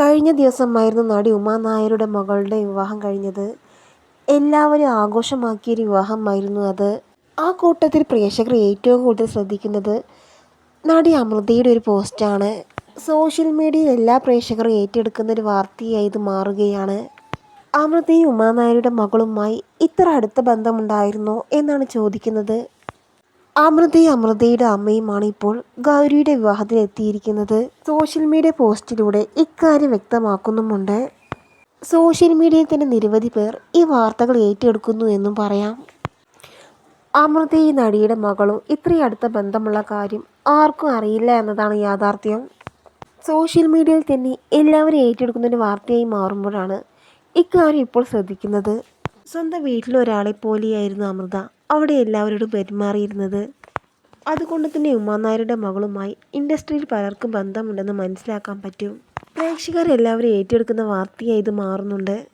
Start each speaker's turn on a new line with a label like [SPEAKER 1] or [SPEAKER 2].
[SPEAKER 1] കഴിഞ്ഞ ദിവസമായിരുന്നു നടി ഉമാ നായരുടെ മകളുടെ വിവാഹം കഴിഞ്ഞത്. എല്ലാവരും ആഘോഷമാക്കിയൊരു വിവാഹമായിരുന്നു അത്. ആ കൂട്ടത്തിൽ പ്രേക്ഷകർ ഏറ്റവും കൂടുതൽ ശ്രദ്ധിക്കുന്നത് നടി അമൃതയുടെ ഒരു പോസ്റ്റാണ്. സോഷ്യൽ മീഡിയയിൽ എല്ലാ പ്രേക്ഷകരും ഏറ്റെടുക്കുന്ന ഒരു വാർത്തയായി ഇത് മാറുകയാണ്. അമൃതയും ഉമാനായരുടെ മകളുമായി ഇത്ര അടുത്ത ബന്ധമുണ്ടായിരുന്നോ എന്നാണ് ചോദിക്കുന്നത്. അമൃതയും അമൃതയുടെ അമ്മയുമാണ് ഇപ്പോൾ ഗൗരിയുടെ വിവാഹത്തിന് എത്തിയിരിക്കുന്നത് സോഷ്യൽ മീഡിയ പോസ്റ്റിലൂടെ ഇക്കാര്യം വ്യക്തമാക്കുന്നുമുണ്ട്. സോഷ്യൽ മീഡിയയിൽ തന്നെ നിരവധി പേർ ഈ വാർത്തകൾ ഏറ്റെടുക്കുന്നു എന്നും പറയാം. അമൃത ഈ നടിയുടെ മകളും ഇത്രയും അടുത്ത ബന്ധമുള്ള കാര്യം ആർക്കും അറിയില്ല എന്നതാണ് യാഥാർത്ഥ്യം. സോഷ്യൽ മീഡിയയിൽ തന്നെ എല്ലാവരും ഏറ്റെടുക്കുന്ന ഒരു വാർത്തയായി മാറുമ്പോഴാണ് ഇക്കാര്യം ഇപ്പോൾ ശ്രദ്ധിക്കുന്നത്. സ്വന്തം വീട്ടിലൊരാളെ പോലെയായിരുന്നു അമൃത. അവിടെ എല്ലാവരോടും പെരുമാറിയിരുന്നത്. അതുകൊണ്ട് തന്നെ ഉമ്മാനായരുടെ മകളുമായി ഇൻഡസ്ട്രിയിൽ പലർക്കും ബന്ധമുണ്ടെന്ന് മനസ്സിലാക്കാൻ പറ്റും. പ്രേക്ഷകർ എല്ലാവരും ഏറ്റെടുക്കുന്ന വാർത്തയായി ഇത് മാറുന്നുണ്ട്.